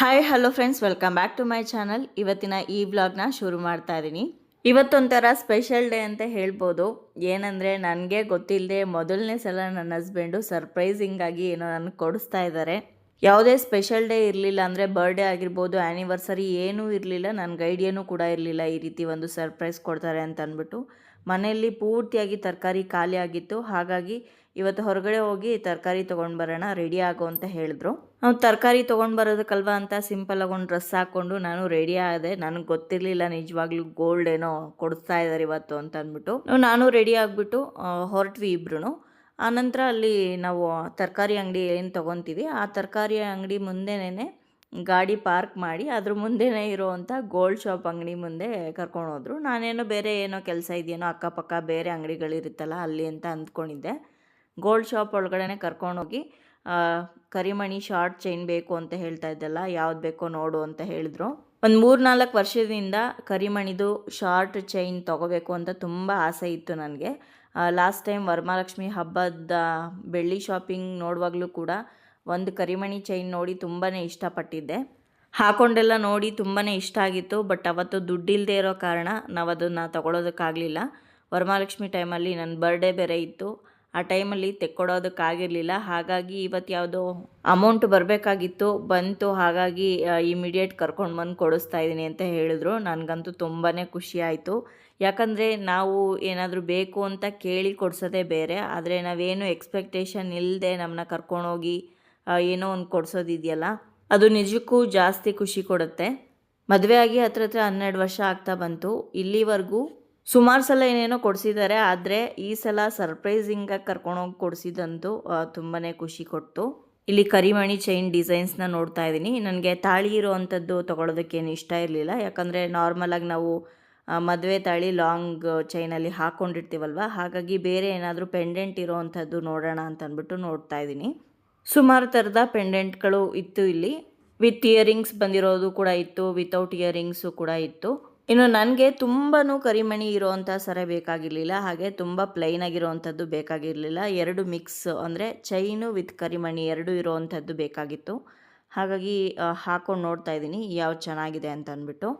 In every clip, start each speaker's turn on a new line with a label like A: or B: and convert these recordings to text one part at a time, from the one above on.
A: Hi hello friends welcome back to my channel ಇವತ್ತಿನ ಈ ವ್ಲಾಗ್ನ ಶುರು ಮಾಡ್ತಾ ಇದ್ದೀನಿ ಇವತ್ತೊಂಥರ ಸ್ಪೆಷಲ್ ಡೇ ಅಂತ ಹೇಳ್ಬೋದು. ಏನಂದರೆ ನನಗೆ ಗೊತ್ತಿಲ್ಲದೆ ಮೊದಲನೇ ಸಲ ನನ್ನ ಹಸ್ಬೆಂಡು ಸರ್ಪ್ರೈಸಿಂಗಾಗಿ ಏನೋ ನನಗೆ ಕೊಡಿಸ್ತಾ ಇದ್ದಾರೆ ಯಾವುದೇ ಸ್ಪೆಷಲ್ ಡೇ ಇರಲಿಲ್ಲ ಅಂದರೆ ಬರ್ಡೇ ಆಗಿರ್ಬೋದು ಆ್ಯನಿವರ್ಸರಿ ಏನೂ ಇರಲಿಲ್ಲ. ನನಗೆ ಐಡಿಯಾನೂ ಕೂಡ ಇರಲಿಲ್ಲ ಈ ರೀತಿ ಒಂದು ಸರ್ಪ್ರೈಸ್ ಕೊಡ್ತಾರೆ ಅಂತ ಅಂದ್ಬಿಟ್ಟು. ಮನೆಯಲ್ಲಿ ಪೂರ್ತಿಯಾಗಿ ತರಕಾರಿ ಖಾಲಿ ಆಗಿತ್ತು. ಹಾಗಾಗಿ ಇವತ್ತು ಹೊರಗಡೆ ಹೋಗಿ ತರಕಾರಿ ತೊಗೊಂಡು ಬರೋಣ, ರೆಡಿ ಆಗೋ ಅಂತ ಹೇಳಿದ್ರು. ನಾವು ತರಕಾರಿ ತೊಗೊಂಡು ಬರೋದಕ್ಕಲ್ವ ಅಂತ ಸಿಂಪಲ್ ಆಗಿ ಒಂದು ಡ್ರೆಸ್ ಹಾಕ್ಕೊಂಡು ನಾನು ರೆಡಿ ಆದೆ. ನನಗೆ ಗೊತ್ತಿರಲಿಲ್ಲ ನಿಜವಾಗ್ಲೂ ಗೋಲ್ಡ್ ಏನೋ ಕೊಡಿಸ್ತಾ ಇದ್ದಾರೆ ಇವತ್ತು ಅಂತ ಅಂದ್ಬಿಟ್ಟು. ನಾನು ರೆಡಿ ಆಗಿಬಿಟ್ಟು ಹೊರಟ್ವಿ ಇಬ್ರು ಆನಂತರ ಅಲ್ಲಿ ನಾವು ತರಕಾರಿ ಅಂಗಡಿ ಏನು ತೊಗೊತೀವಿ, ಆ ತರಕಾರಿ ಅಂಗಡಿ ಮುಂದೆನೇ ಗಾಡಿ ಪಾರ್ಕ್ ಮಾಡಿ, ಅದ್ರ ಮುಂದೆನೇ ಇರೋವಂಥ ಗೋಲ್ಡ್ ಶಾಪ್ ಅಂಗಡಿ ಮುಂದೆ ಕರ್ಕೊಂಡು ಹೋದರು. ನಾನೇನೋ ಬೇರೆ ಏನೋ ಕೆಲಸ ಇದೆಯೇನೋ ಅಕ್ಕಪಕ್ಕ ಬೇರೆ ಅಂಗಡಿಗಳಿರುತ್ತಲ್ಲ ಅಲ್ಲಿ ಅಂತ ಅಂದ್ಕೊಂಡಿದ್ದೆ. ಗೋಲ್ಡ್ ಶಾಪ್ ಒಳಗಡೆ ಕರ್ಕೊಂಡೋಗಿ ಕರಿಮಣಿ ಶಾರ್ಟ್ ಚೈನ್ ಬೇಕು ಅಂತ ಹೇಳ್ತಾ ಇದ್ದಲ್ಲ, ಯಾವ್ದು ಬೇಕೋ ನೋಡು ಅಂತ ಹೇಳಿದ್ರು. ಒಂದು ಮೂರು ನಾಲ್ಕು ವರ್ಷದಿಂದ ಕರಿಮಣಿದು ಶಾರ್ಟ್ ಚೈನ್ ತೊಗೋಬೇಕು ಅಂತ ತುಂಬ ಆಸೆ ಇತ್ತು ನನಗೆ. ಲಾಸ್ಟ್ ಟೈಮ್ ವರಮಹಾಲಕ್ಷ್ಮಿ ಹಬ್ಬದ ಬೆಳ್ಳಿ ಶಾಪಿಂಗ್ ನೋಡುವಾಗಲೂ ಕೂಡ ಒಂದು ಕರಿಮಣಿ ಚೈನ್ ನೋಡಿ ತುಂಬಾ ಇಷ್ಟಪಟ್ಟಿದ್ದೆ. ಹಾಕೊಂಡೆಲ್ಲ ನೋಡಿ ತುಂಬಾ ಇಷ್ಟ ಆಗಿತ್ತು, ಬಟ್ ಅವತ್ತು ದುಡ್ಡಿಲ್ಲದೆ ಇರೋ ಕಾರಣ ನಾವು ಅದನ್ನು ತೊಗೊಳೋದಕ್ಕಾಗಲಿಲ್ಲ. ವರಮಹಾಲಕ್ಷ್ಮಿ ಟೈಮಲ್ಲಿ ನನ್ನ ಬರ್ಡೇ ಬೇರೆ ಇತ್ತು. ಆ ಟೈಮಲ್ಲಿ ತೆಕ್ಕೊಡೋದಕ್ಕಾಗಿರಲಿಲ್ಲ. ಹಾಗಾಗಿ ಇವತ್ತು ಯಾವುದೋ ಅಮೌಂಟ್ ಬರಬೇಕಾಗಿತ್ತು. ಬಂತು, ಹಾಗಾಗಿ ಇಮಿಡಿಯೇಟ್ ಕರ್ಕೊಂಡು ಬಂದು ಕೊಡಿಸ್ತಾ ಇದ್ದೀನಿ ಅಂತ ಹೇಳಿದ್ರು. ನನಗಂತೂ ತುಂಬಾ ಖುಷಿ ಆಯಿತು. ಯಾಕಂದರೆ ನಾವು ಏನಾದರೂ ಬೇಕು ಅಂತ ಕೇಳಿ ಕೊಡಿಸೋದೇ ಬೇರೆ. ಆದರೆ ನಾವೇನು ಎಕ್ಸ್ಪೆಕ್ಟೇಷನ್ ಇಲ್ಲದೆ ನಮ್ಮನ್ನ ಕರ್ಕೊಂಡೋಗಿ ಏನೋ ಒಂದು ಕೊಡಿಸೋದಿದೆಯಲ್ಲ, ಅದು ನಿಜಕ್ಕೂ ಜಾಸ್ತಿ ಖುಷಿ ಕೊಡುತ್ತೆ. ಮದುವೆ ಆಗಿ ಹತ್ರ ಹತ್ರ ಹನ್ನೆರಡು ವರ್ಷ ಆಗ್ತಾ ಬಂತು. ಇಲ್ಲಿವರೆಗೂ ಸುಮಾರು ಸಲ ಏನೇನೋ ಕೊಡಿಸಿದ್ದಾರೆ ಆದರೆ ಈ ಸಲ ಸರ್ಪ್ರೈಸಿಂಗಾಗಿ ಕರ್ಕೊಂಡೋಗಿ ಕೊಡಿಸಿದಂತೂ ತುಂಬಾ ಖುಷಿ ಕೊಟ್ಟು ಇಲ್ಲಿ ಕರಿಮಣಿ ಚೈನ್ ಡಿಸೈನ್ಸ್ನ ನೋಡ್ತಾ ಇದ್ದೀನಿ ನನಗೆ ತಾಳಿ ಇರೋವಂಥದ್ದು ತೊಗೊಳೋದಕ್ಕೇನು ಇಷ್ಟ ಇರಲಿಲ್ಲ. ಯಾಕಂದರೆ ನಾರ್ಮಲಾಗಿ ನಾವು ಮದುವೆ ತಾಳಿ ಲಾಂಗ್ ಚೈನಲ್ಲಿ ಹಾಕ್ಕೊಂಡಿರ್ತೀವಲ್ವ ಹಾಗಾಗಿ ಬೇರೆ ಏನಾದರೂ ಪೆಂಡೆಂಟ್ ಇರೋವಂಥದ್ದು ನೋಡೋಣ ಅಂತ ಅಂದ್ಬಿಟ್ಟು ನೋಡ್ತಾ ಇದ್ದೀನಿ ಸುಮಾರು ಥರದ ಪೆಂಡೆಂಟ್ಗಳು ಇತ್ತು ಇಲ್ಲಿ. ವಿತ್ ಇಯರಿಂಗ್ಸ್ ಬಂದಿರೋದು ಕೂಡ ಇತ್ತು ವಿತೌಟ್ ಇಯರಿಂಗ್ಸು ಕೂಡ ಇತ್ತು. ಇನ್ನು ನನಗೆ ತುಂಬಾ ಕರಿಮಣಿ ಇರೋವಂಥ ಸರ ಬೇಕಾಗಿರಲಿಲ್ಲ, ಹಾಗೆ ತುಂಬ ಪ್ಲೈನ್ ಆಗಿರೋವಂಥದ್ದು ಬೇಕಾಗಿರಲಿಲ್ಲ. ಎರಡು ಮಿಕ್ಸ್ ಅಂದರೆ ಚೈನು ವಿತ್ ಕರಿಮಣಿ ಎರಡು ಇರೋವಂಥದ್ದು ಬೇಕಾಗಿತ್ತು. ಹಾಗಾಗಿ ಹಾಕೊಂಡು ನೋಡ್ತಾ ಇದ್ದೀನಿ ಯಾವ್ದು ಚೆನ್ನಾಗಿದೆ ಅಂತ ಅಂದ್ಬಿಟ್ಟು.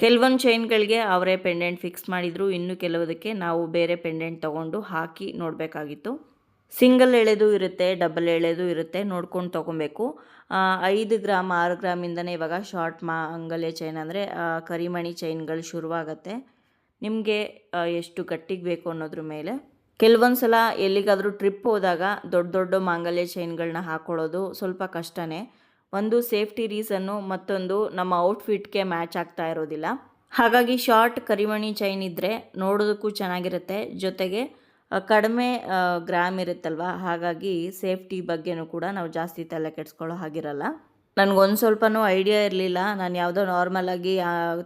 A: ಕೆಲವೊಂದು ಚೈನ್ಗಳಿಗೆ ಅವರೇ ಪೆಂಡೆಂಟ್ ಫಿಕ್ಸ್ ಮಾಡಿದರು, ಇನ್ನು ಕೆಲವುದಕ್ಕೆ ನಾವು ಬೇರೆ ಪೆಂಡೆಂಟ್ ತೊಗೊಂಡು ಹಾಕಿ ನೋಡಬೇಕಾಗಿತ್ತು. ಸಿಂಗಲ್ ಎಳೆದು ಇರುತ್ತೆ, ಡಬಲ್ ಎಳೆದು ಇರುತ್ತೆ, ನೋಡ್ಕೊಂಡು ತೊಗೊಬೇಕು. ಐದು ಗ್ರಾಮ್, ಆರು ಗ್ರಾಮಿಂದನೇ ಇವಾಗ ಶಾರ್ಟ್ ಮಾಂಗಲ್ಯ ಚೈನ್ ಅಂದರೆ ಕರಿಮಣಿ ಚೈನ್ಗಳು ಶುರುವಾಗತ್ತೆ. ನಿಮಗೆ ಎಷ್ಟು ಗಟ್ಟಿಗೆ ಬೇಕು ಅನ್ನೋದ್ರ ಮೇಲೆ. ಕೆಲವೊಂದು ಸಲ ಎಲ್ಲಿಗಾದರೂ ಟ್ರಿಪ್ ಹೋದಾಗ ದೊಡ್ಡ ದೊಡ್ಡ ಮಾಂಗಲ್ಯ ಚೈನ್ಗಳನ್ನ ಹಾಕ್ಕೊಳ್ಳೋದು ಸ್ವಲ್ಪ ಕಷ್ಟನೇ. ಒಂದು ಸೇಫ್ಟಿ ರೀಸನ್ನು ಮತ್ತೊಂದು ನಮ್ಮ ಔಟ್ಫಿಟ್ಗೆ ಮ್ಯಾಚ್ ಆಗ್ತಾ ಇರೋದಿಲ್ಲ. ಹಾಗಾಗಿ ಶಾರ್ಟ್ ಕರಿಮಣಿ ಚೈನ್ ಇದ್ದರೆ ನೋಡೋದಕ್ಕೂ ಚೆನ್ನಾಗಿರುತ್ತೆ. ಜೊತೆಗೆ ಕಡಿಮೆ ಗ್ರಾಮ್ ಇರುತ್ತಲ್ವ? ಹಾಗಾಗಿ ಸೇಫ್ಟಿ ಬಗ್ಗೆನೂ ಕೂಡ ನಾವು ಜಾಸ್ತಿ ತಲೆ ಕೆಡಿಸ್ಕೊಳ್ಳೋ ಹಾಗಿರಲ್ಲ. ನನಗೊಂದು ಸ್ವಲ್ಪನೂ ಐಡಿಯಾ ಇರಲಿಲ್ಲ. ನಾನು ಯಾವುದೋ ನಾರ್ಮಲಾಗಿ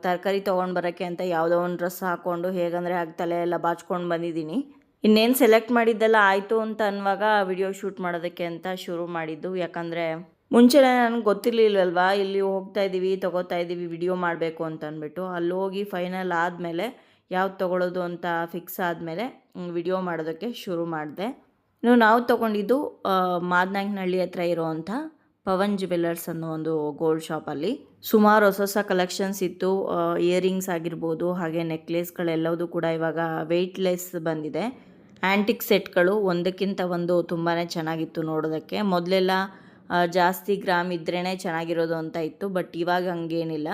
A: ತರಕಾರಿ ತೊಗೊಂಡು ಬರೋಕ್ಕೆ ಅಂತ ಯಾವುದೋ ಒಂದು ಡ್ರೆಸ್ ಹಾಕ್ಕೊಂಡು ಹೇಗಂದರೆ ಹಾಗೆ ತಲೆ ಎಲ್ಲ ಬಾಚ್ಕೊಂಡು ಬಂದಿದ್ದೀನಿ. ಇನ್ನೇನು ಸೆಲೆಕ್ಟ್ ಮಾಡಿದ್ದೆಲ್ಲ ಆಯಿತು ಅಂತ ಅನ್ನುವಾಗ ವಿಡಿಯೋ ಶೂಟ್ ಮಾಡೋದಕ್ಕೆ ಅಂತ ಶುರು ಮಾಡಿದ್ದು. ಯಾಕಂದರೆ ಮುಂಚೆ ನನಗೆ ಗೊತ್ತಿರಲಿಲ್ವಲ್ವಾ? ಇಲ್ಲಿ ಹೋಗ್ತಾ ಇದ್ದೀವಿ ತೊಗೋತಾ ಇದ್ದೀವಿ ವಿಡಿಯೋ ಮಾಡಬೇಕು ಅಂತ ಅಂದ್ಬಿಟ್ಟು. ಅಲ್ಲಿ ಹೋಗಿ ಫೈನಲ್ ಆದಮೇಲೆ ಯಾವ್ದು ತೊಗೊಳೋದು ಅಂತ ಫಿಕ್ಸ್ ಆದಮೇಲೆ ವಿಡಿಯೋ ಮಾಡೋದಕ್ಕೆ ಶುರು ಮಾಡಿದೆ. ಇನ್ನು ನಾವು ತೊಗೊಂಡಿದ್ದು ಮಾದನಾಯಕನಹಳ್ಳಿ ಹತ್ರ ಇರೋವಂಥ ಪವನ್ ಜ್ಯುವೆಲ್ಲರ್ಸ್ ಅನ್ನೋ ಒಂದು ಗೋಲ್ಡ್ ಶಾಪಲ್ಲಿ ಸುಮಾರು ಹೊಸ ಹೊಸ ಕಲೆಕ್ಷನ್ಸ್ ಇತ್ತು. ಇಯರಿಂಗ್ಸ್ ಆಗಿರ್ಬೋದು, ಹಾಗೆ ನೆಕ್ಲೆಸ್ಗಳೆಲ್ಲವೂ ಕೂಡ ಇವಾಗ ವೆಯ್ಟ್ಲೆಸ್ ಬಂದಿದೆ. ಆ್ಯಂಟಿಕ್ ಸೆಟ್ಗಳು ಒಂದಕ್ಕಿಂತ ಒಂದು ತುಂಬಾ ಚೆನ್ನಾಗಿತ್ತು ನೋಡೋದಕ್ಕೆ. ಮೊದಲೆಲ್ಲ ಜಾಸ್ತಿ ಗ್ರಾಮ್ ಇದ್ರೇ ಚೆನ್ನಾಗಿರೋದು ಅಂತ ಇತ್ತು ಬಟ್ ಇವಾಗ ಹಂಗೇನಿಲ್ಲ.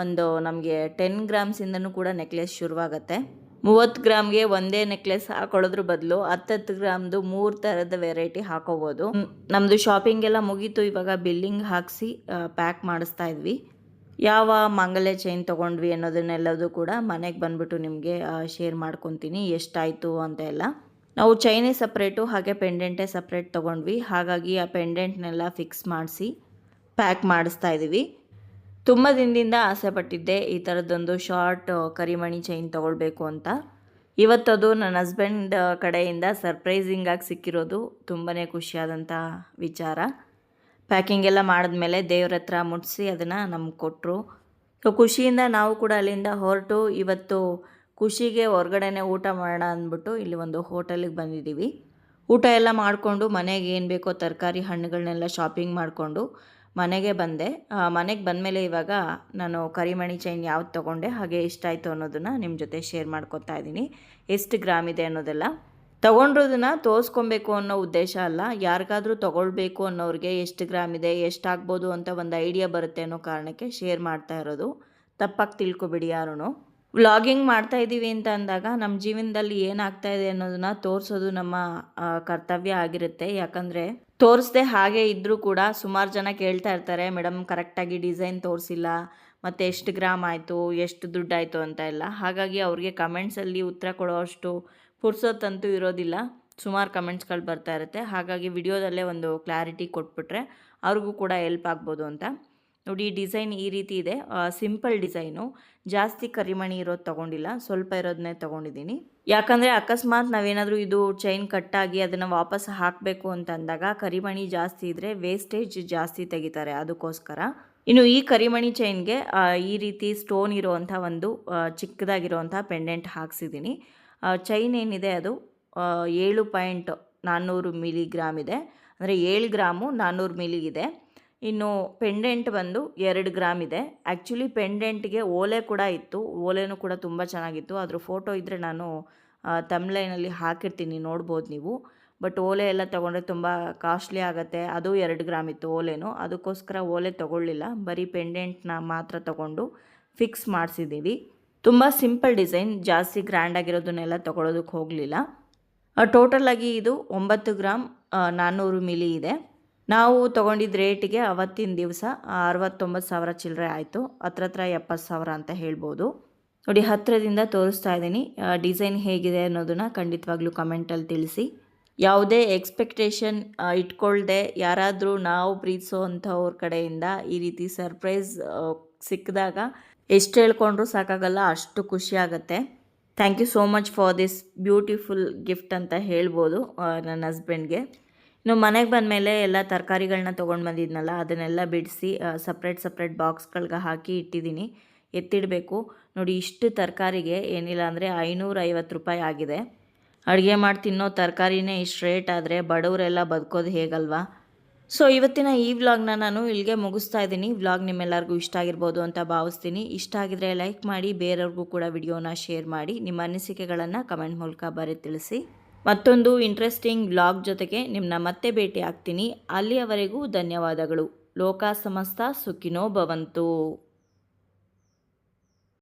A: ಒಂದು ನಮಗೆ ಟೆನ್ ಗ್ರಾಮ್ಸಿಂದನೂ ಕೂಡ ನೆಕ್ಲೆಸ್ ಶುರುವಾಗುತ್ತೆ. ಮೂವತ್ತು ಗ್ರಾಮ್ಗೆ ಒಂದೇ ನೆಕ್ಲೆಸ್ ಹಾಕೊಳ್ಳೋದ್ರ ಬದಲು ಹತ್ತತ್ತು ಗ್ರಾಮ್ದು ಮೂರು ಥರದ ವೆರೈಟಿ ಹಾಕೋಬೋದು. ನಮ್ಮದು ಶಾಪಿಂಗ್ ಎಲ್ಲ ಮುಗೀತು, ಇವಾಗ ಬಿಲ್ಲಿಂಗ್ ಹಾಕಿಸಿ ಪ್ಯಾಕ್ ಮಾಡಿಸ್ತಾ ಇದ್ವಿ. ಯಾವ ಮಂಗಲ್ಯ ಚೈನ್ ತೊಗೊಂಡ್ವಿ ಅನ್ನೋದನ್ನೆಲ್ಲದು ಕೂಡ ಮನೆಗೆ ಬಂದ್ಬಿಟ್ಟು ನಿಮಗೆ ಶೇರ್ ಮಾಡ್ಕೊತೀನಿ, ಎಷ್ಟಾಯಿತು ಅಂತ ಎಲ್ಲ. ನಾವು ಚೈನೇ ಸಪ್ರೇಟು ಹಾಗೆ ಪೆಂಡೆಂಟೇ ಸಪ್ರೇಟ್ ತೊಗೊಂಡ್ವಿ. ಹಾಗಾಗಿ ಆ ಪೆಂಡೆಂಟ್ನೆಲ್ಲ ಫಿಕ್ಸ್ ಮಾಡಿಸಿ ಪ್ಯಾಕ್ ಮಾಡಿಸ್ತಾ ಇದ್ದೀವಿ. ತುಂಬ ದಿನದಿಂದ ಆಸೆ ಪಟ್ಟಿದ್ದೆ ಈ ಥರದ್ದೊಂದು ಶಾರ್ಟ್ ಕರಿಮಣಿ ಚೈನ್ ತೊಗೊಳ್ಬೇಕು ಅಂತ. ಇವತ್ತದು ನನ್ನ ಹಸ್ಬೆಂಡ್ ಕಡೆಯಿಂದ ಸರ್ಪ್ರೈಸಿಂಗಾಗಿ ಸಿಕ್ಕಿರೋದು ತುಂಬಾ ಖುಷಿಯಾದಂಥ ವಿಚಾರ. ಪ್ಯಾಕಿಂಗ್ ಎಲ್ಲ ಮಾಡಿದ್ಮೇಲೆ ದೇವ್ರ ಹತ್ರ ಮುಟ್ಟಿಸಿ ಅದನ್ನು ನಮ್ಗೆ ಕೊಟ್ಟರು ಸೊ ಖುಷಿಯಿಂದ ನಾವು ಕೂಡ ಅಲ್ಲಿಂದ ಹೊರಟು ಇವತ್ತು ಖುಷಿಗೆ ಹೊರಗಡೆನೆ ಊಟ ಮಾಡೋಣ ಅಂದ್ಬಿಟ್ಟು ಇಲ್ಲಿ ಒಂದು ಹೋಟೆಲಿಗೆ ಬಂದಿದ್ದೀವಿ ಊಟ ಎಲ್ಲ ಮಾಡಿಕೊಂಡು ಮನೆಗೆ ಏನು ಬೇಕೋ ತರಕಾರಿ ಹಣ್ಣುಗಳನ್ನೆಲ್ಲ ಶಾಪಿಂಗ್ ಮಾಡಿಕೊಂಡು ಮನೆಗೆ ಬಂದೆ. ಮನೆಗೆ ಬಂದಮೇಲೆ ಇವಾಗ ನಾನು ಕರಿಮಣಿ ಚೈನ್ ಯಾವ್ದು ತೊಗೊಂಡೆ, ಹಾಗೆ ಎಷ್ಟಾಯಿತು ಅನ್ನೋದನ್ನು ನಿಮ್ಮ ಜೊತೆ ಶೇರ್ ಮಾಡ್ಕೊತಾ ಇದ್ದೀನಿ ಎಷ್ಟು ಗ್ರಾಮ್ ಇದೆ ಅನ್ನೋದೆಲ್ಲ. ತೊಗೊಂಡ್ರದನ್ನ ತೋರಿಸ್ಕೊಬೇಕು ಅನ್ನೋ ಉದ್ದೇಶ ಅಲ್ಲ. ಯಾರಿಗಾದ್ರೂ ತೊಗೊಳ್ಬೇಕು ಅನ್ನೋರಿಗೆ ಎಷ್ಟು ಗ್ರಾಮ್ ಇದೆ ಎಷ್ಟಾಗ್ಬೋದು ಅಂತ ಒಂದು ಐಡಿಯಾ ಬರುತ್ತೆ ಅನ್ನೋ ಕಾರಣಕ್ಕೆ ಶೇರ್ ಮಾಡ್ತಾ ಇರೋದು. ತಪ್ಪಾಗಿ ತಿಳ್ಕೊಬಿಡಿ ಯಾರೂ ವ್ಲಾಗಿಂಗ್ ಮಾಡ್ತಾ ಇದ್ದೀವಿ ಅಂತ ಅಂದಾಗ ನಮ್ಮ ಜೀವನದಲ್ಲಿ ಏನಾಗ್ತಾ ಇದೆ ಅನ್ನೋದನ್ನ ತೋರಿಸೋದು ನಮ್ಮ ಕರ್ತವ್ಯ ಆಗಿರುತ್ತೆ. ಯಾಕಂದರೆ ತೋರಿಸ್ದೆ ಹಾಗೆ ಇದ್ದರೂ ಕೂಡ ಸುಮಾರು ಜನ ಕೇಳ್ತಾ ಇರ್ತಾರೆ ಮೇಡಮ್ ಕರೆಕ್ಟಾಗಿ ಡಿಸೈನ್ ತೋರಿಸಿಲ್ಲ, ಮತ್ತು ಎಷ್ಟು ಗ್ರಾಮ್ ಆಯಿತು, ಎಷ್ಟು ದುಡ್ಡಾಯಿತು ಅಂತ ಎಲ್ಲ. ಹಾಗಾಗಿ ಅವ್ರಿಗೆ ಕಮೆಂಟ್ಸಲ್ಲಿ ಉತ್ತರ ಕೊಡೋಷ್ಟು ಪುರ್ಸೊತ್ತಂತೂ ಇರೋದಿಲ್ಲ, ಸುಮಾರು ಕಮೆಂಟ್ಸ್ಗಳು ಬರ್ತಾ ಇರುತ್ತೆ. ಹಾಗಾಗಿ ವಿಡಿಯೋದಲ್ಲೇ ಒಂದು ಕ್ಲಾರಿಟಿ ಕೊಟ್ಬಿಟ್ರೆ ಅವ್ರಿಗೂ ಕೂಡ ಹೆಲ್ಪ್ ಆಗ್ಬೋದು ಅಂತ. ನೋಡಿ ಡಿಸೈನ್ ಈ ರೀತಿ ಇದೆ. ಸಿಂಪಲ್ ಡಿಸೈನು ಜಾಸ್ತಿ ಕರಿಮಣಿ ಇರೋದು ತೊಗೊಂಡಿಲ್ಲ, ಸ್ವಲ್ಪ ಇರೋದನ್ನೇ ತೊಗೊಂಡಿದ್ದೀನಿ. ಯಾಕಂದರೆ ಅಕಸ್ಮಾತ್ ನಾವೇನಾದರೂ ಇದು ಚೈನ್ ಕಟ್ಟಾಗಿ ಅದನ್ನು ವಾಪಸ್ ಹಾಕಬೇಕು ಅಂತಂದಾಗ ಕರಿಮಣಿ ಜಾಸ್ತಿ ಇದ್ದರೆ ವೇಸ್ಟೇಜ್ ಜಾಸ್ತಿ ತೆಗಿತಾರೆ ಅದಕ್ಕೋಸ್ಕರ. ಇನ್ನು ಈ ಕರಿಮಣಿ ಚೈನ್ಗೆ ಈ ರೀತಿ ಸ್ಟೋನ್ ಇರುವಂಥ ಒಂದು ಚಿಕ್ಕದಾಗಿರುವಂಥ ಪೆಂಡೆಂಟ್ ಹಾಕ್ಸಿದ್ದೀನಿ. ಚೈನ್ ಏನಿದೆ ಅದು ಏಳು ಪಾಯಿಂಟ್ ನಾನ್ನೂರು ಮಿಲಿಗ್ರಾಮ್ ಇದೆ. ಅಂದರೆ ಏಳು ಗ್ರಾಮು ನಾನ್ನೂರು ಮಿಲಿ ಇದೆ. ಇನ್ನು ಪೆಂಡೆಂಟ್ ಬಂದು ಎರಡು ಗ್ರಾಮ್ ಇದೆ. ಆ್ಯಕ್ಚುಲಿ ಪೆಂಡೆಂಟ್ಗೆ ಓಲೆ ಕೂಡ ಇತ್ತು. ಓಲೆನೂ ಕೂಡ ತುಂಬ ಚೆನ್ನಾಗಿತ್ತು. ಅದ್ರ ಫೋಟೋ ಇದ್ದರೆ ನಾನು ತಮ್ಲೈನಲ್ಲಿ ಹಾಕಿರ್ತೀನಿ. ನೋಡ್ಬೋದು ನೀವು. ಬಟ್ ಓಲೆ ಎಲ್ಲ ತೊಗೊಂಡ್ರೆ ತುಂಬ ಕಾಸ್ಟ್ಲಿ ಆಗುತ್ತೆ. ಅದು ಎರಡು ಗ್ರಾಮ್ ಇತ್ತು ಓಲೆನೂ. ಅದಕ್ಕೋಸ್ಕರ ಓಲೆ ತೊಗೊಳ್ಳಿಲ್ಲ. ಬರೀ ಪೆಂಡೆಂಟ್ನ ಮಾತ್ರ ತೊಗೊಂಡು ಫಿಕ್ಸ್ ಮಾಡಿಸಿದ್ದೀವಿ. ತುಂಬ ಸಿಂಪಲ್ ಡಿಸೈನ್. ಜಾಸ್ತಿ ಗ್ರ್ಯಾಂಡ್ ಆಗಿರೋದನ್ನೆಲ್ಲ ತೊಗೊಳೋದಕ್ಕೆ ಹೋಗಲಿಲ್ಲ. ಟೋಟಲಾಗಿ ಇದು ಒಂಬತ್ತು ಗ್ರಾಮ್ ನಾನ್ನೂರು ಮಿಲಿ ಇದೆ. ನಾವು ತೊಗೊಂಡಿದ್ದ ರೇಟಿಗೆ ಅವತ್ತಿನ ದಿವಸ ಅರವತ್ತೊಂಬತ್ತು ಸಾವಿರ ಚಿಲ್ಲರೆ ಆಯಿತು. ಹತ್ರ ಹತ್ರ ಎಪ್ಪತ್ತು ಸಾವಿರ ಅಂತ ಹೇಳ್ಬೋದು. ನೋಡಿ, ಹತ್ತಿರದಿಂದ ತೋರಿಸ್ತಾ ಇದ್ದೀನಿ. ಡಿಸೈನ್ ಹೇಗಿದೆ ಅನ್ನೋದನ್ನು ಖಂಡಿತವಾಗ್ಲೂ ಕಮೆಂಟಲ್ಲಿ ತಿಳಿಸಿ. ಯಾವುದೇ ಎಕ್ಸ್ಪೆಕ್ಟೇಷನ್ ಇಟ್ಕೊಳ್ದೆ ಯಾರಾದರೂ ನಾವು ಪ್ರೀತಿಸೋ ಅಂಥವ್ರ ಕಡೆಯಿಂದ ಈ ರೀತಿ ಸರ್ಪ್ರೈಸ್ ಸಿಕ್ಕಿದಾಗ ಎಷ್ಟು ಹೇಳ್ಕೊಂಡ್ರೂ ಸಾಕಾಗಲ್ಲ, ಅಷ್ಟು ಖುಷಿ thank you so much for this beautiful gift ಅಂತ ಹೇಳ್ಬೋದು ನನ್ನ ಹಸ್ಬೆಂಡ್ಗೆ ಇನ್ನು ಮನೆಗೆ ಬಂದಮೇಲೆ ಎಲ್ಲ ತರಕಾರಿಗಳನ್ನ ತೊಗೊಂಡು ಬಂದಿದ್ನಲ್ಲ, ಅದನ್ನೆಲ್ಲ ಬಿಡಿಸಿ ಸಪ್ರೇಟ್ ಸಪ್ರೇಟ್ ಬಾಕ್ಸ್ಗಳಿಗೆ ಹಾಕಿ ಇಟ್ಟಿದ್ದೀನಿ. ಎತ್ತಿಡಬೇಕು. ನೋಡಿ, ಇಷ್ಟು ತರಕಾರಿಗೆ ಏನಿಲ್ಲ ಅಂದರೆ ಐನೂರೈವತ್ತು ರೂಪಾಯಿ ಆಗಿದೆ. ಅಡುಗೆ ಮಾಡಿ ತಿನ್ನೋ ತರಕಾರಿನೇ ಇಷ್ಟು ರೇಟ್ ಆದರೆ ಬಡವರೆಲ್ಲ ಬದುಕೋದು ಹೇಗಲ್ವಾ? ಸೊ ಇವತ್ತಿನ ಈ ವ್ಲಾಗ್ನ ನಾನು ಇಲ್ಲಿಗೆ ಮುಗಿಸ್ತಾ ಇದ್ದೀನಿ. ವ್ಲಾಗ್ ನಿಮ್ಮೆಲ್ಲರಿಗೂ ಇಷ್ಟ ಆಗಿರ್ಬೋದು ಅಂತ ಭಾವಿಸ್ತೀನಿ. ಇಷ್ಟ ಆಗಿದ್ರೆ ಲೈಕ್ ಮಾಡಿ, ಬೇರೆಯವ್ರಿಗೂ ಕೂಡ ವಿಡಿಯೋನ ಶೇರ್ ಮಾಡಿ, ನಿಮ್ಮ ಅನಿಸಿಕೆಗಳನ್ನು ಕಮೆಂಟ್ ಮೂಲಕ ಬರೀ ತಿಳಿಸಿ. ಮತ್ತೊಂದು ಇಂಟ್ರೆಸ್ಟಿಂಗ್ ಬ್ಲಾಗ್ ಜೊತೆಗೆ ನಿಮ್ಮನ್ನ ಮತ್ತೆ ಭೇಟಿ ಆಗ್ತೀನಿ ಅಲ್ಲಿಯವರೆಗೂ ಧನ್ಯವಾದಗಳು. ಲೋಕ ಸಮಸ್ತ ಸುಖಿನೋ ಭವಂತು.